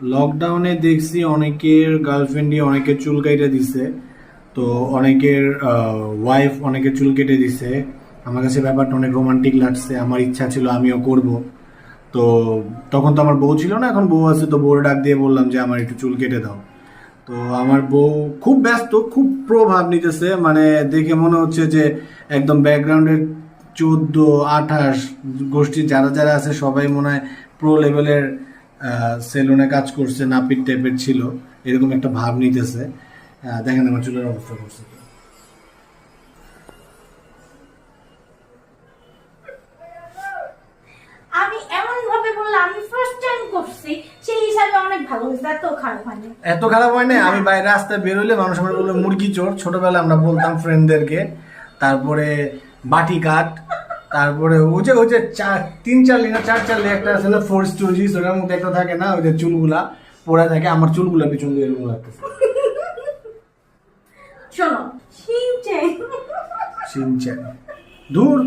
লকডাউনে দেখছি অনেকের গার্লফ্রেন্ডই অনেকের চুল কেটে দিছে। তো অনেকের ওয়াইফ অনেকের চুল কেটে দিছে। আমার কাছে ব্যাপারটা অনেক রোমান্টিক লাগছে। আমার ইচ্ছা ছিল আমিও করব। তো তখন তো আমার বউ ছিল না, এখন বউ আছে, তো বউর ডাক দিয়ে বললাম যে, আমার একটু চুল কেটে দাও। তো আমার বউ খুব ব্যস্ত, খুব প্রভাব নিতেছে। মানে দেখে মনে হচ্ছে যে, একদম ব্যাকগ্রাউন্ডের চোদ্দ আঠাশ গোষ্ঠীর যারা যারা আছে, সবাই মনে হয় প্রো লেভেলের সেলুনে কাজ করছে নাপিত টাইপের ছিল এরকম একটা ভাব নিতেছে। দেখেন আমার চুলের অবস্থা করছে। এত খারাপ হয় না আমি বাইরে রাস্তায় বেরোলে মানুষ আমার বলল মুরগি চোর। ছোটবেলা আমরা বলতাম ফ্রেন্ডদেরকে তারপরে বাটি কাট তারপরে ওই যে ওই যে চার তিন চার লিনা চার চার লি একটা আছে না ফোর স্টোরেজ ওটার মধ্যে একটা থাকে না ওই যে চুলগুলা পড়ে থাকে আমার চুলগুলা পিছন দিয়ে এরকম লাগতেছে। শোনো শিনচেন শিনচেন দূর